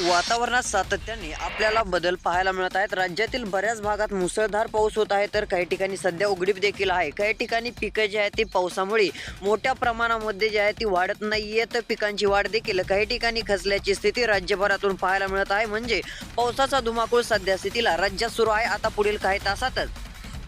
वातावरणात सातत्याने आपल्याला बदल पाहायला मिळत आहेत. राज्यातील बऱ्याच भागात मुसळधार पाऊस होत आहे तर काही ठिकाणी सध्या उघडीप देखील आहे. काही ठिकाणी पिकं जी आहेत ती पावसामुळे मोठ्या प्रमाणामध्ये जी आहे ती वाढत नाहीये तर पिकांची वाढ देखील काही ठिकाणी खचल्याची स्थिती राज्यभरातून पाहायला मिळत आहे. म्हणजे पावसाचा धुमाकूळ सध्या स्थितीला राज्यात सुरू आहे. आता पुढील काही तासातच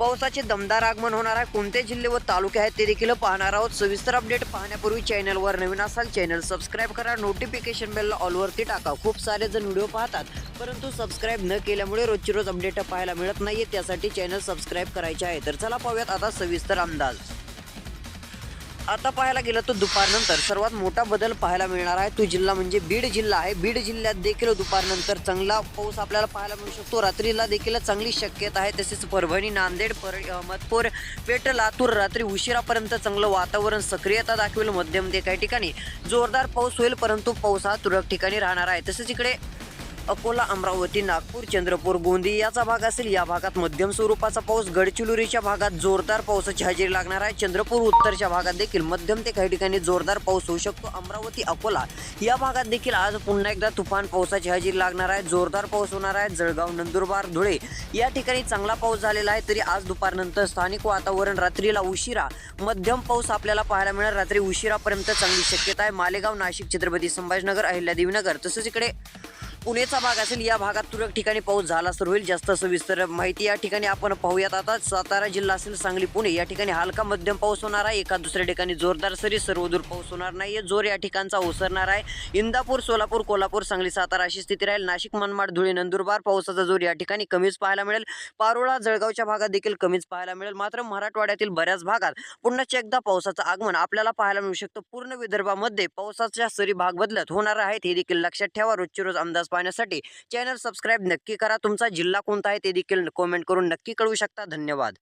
पावसाचे दमदार आगमन होणार आहे कोणते जिल्हे व तालुके आहेत ते देखील पाहणार आहोत. सविस्तर अपडेट पाहण्यापूर्वी चॅनलवर नवीन असाल चॅनल सबस्क्राईब करा. नोटिफिकेशन बेलला ऑलवरती टाका. खूप सारे जण व्हिडिओ पाहतात परंतु सबस्क्राईब न केल्यामुळे रोजची रोज अपडेट पाहायला मिळत नाहीये. त्यासाठी चॅनल सबस्क्राईब करायचे आहे. तर चला पाहूयात आता सविस्तर अंदाज. आता पाहायला गेलं तर दुपारनंतर सर्वात मोठा बदल पाहायला मिळणार आहे. तो जिल्हा म्हणजे बीड जिल्हा आहे. बीड जिल्ह्यात देखील दुपारनंतर चांगला पाऊस आपल्याला पाहायला मिळू शकतो. रात्रीला देखील चांगली शक्यता आहे. तसेच परभणी नांदेड पर अहमदपूर पेठ लातूर रात्री उशिरापर्यंत चांगलं वातावरण सक्रियता दाखवेल मध्यम ते काही ठिकाणी. जोरदार पाऊस होईल परंतु पाऊस हा तुरळक ठिकाणी राहणार आहे. तसेच इकडे अकोला अमरावती नागपूर चंद्रपूर गोंदियाचा भाग असेल. या भागात मध्यम स्वरूपाचा पाऊस गडचिरोलीच्या भागात जोरदार पावसाची हजेरी लागणार आहे. चंद्रपूर उत्तरच्या भागात देखील मध्यम ते काही ठिकाणी जोरदार पाऊस होऊ शकतो. अमरावती अकोला या भागात देखील आज पुन्हा एकदा तुफान पावसाची हजेरी लागणार आहे. जोरदार पाऊस होणार आहे. जळगाव नंदुरबार धुळे या ठिकाणी चांगला पाऊस झालेला आहे. तरी आज दुपारनंतर स्थानिक वातावरण रात्रीला उशिरा मध्यम पाऊस आपल्याला पाहायला मिळणार रात्री उशिरापर्यंत चांगली शक्यता आहे. मालेगाव नाशिक छत्रपती संभाजीनगर अहिल्यादेवीनगर तसेच इकडे पुणेचा भाग असेल या भागात तुरळक ठिकाणी पाऊस झाला तर होईल. जास्त सविस्तर माहिती या ठिकाणी आपण पाहूयात. आता सातारा जिल्हा असेल सांगली पुणे या ठिकाणी हलका मध्यम पाऊस होणार आहे. एका दुसऱ्या ठिकाणी जोरदार सरी सर्वदूर पाऊस होणार नाहीये. जोर या ठिकाणचा ओसरणार आहे. इंदापूर सोलापूर कोल्हापूर सांगली सातारा अशी स्थिती राहील. नाशिक मनमाड धुळे नंदुरबार पावसाचा जोर या ठिकाणी कमीच पाहायला मिळेल. पारोळा जळगावच्या भागात देखील कमीच पाहायला मिळेल. मात्र मराठवाड्यातील बऱ्याच भागात पुन्हा एकदा पावसाचं आगमन आपल्याला पाहायला मिळू शकतं. पूर्ण विदर्भामध्ये पावसाच्या सरी भाग बदलत होणार आहेत. हे देखील लक्षात ठेवा. रोजचे रोज अंदाज पाहण्यासाठी. चॅनल सबस्क्राईब नक्की करा. तुमचा जिल्हा कोणता आहे ते देखील कॉमेंट करून नक्की कळवू शकता. धन्यवाद.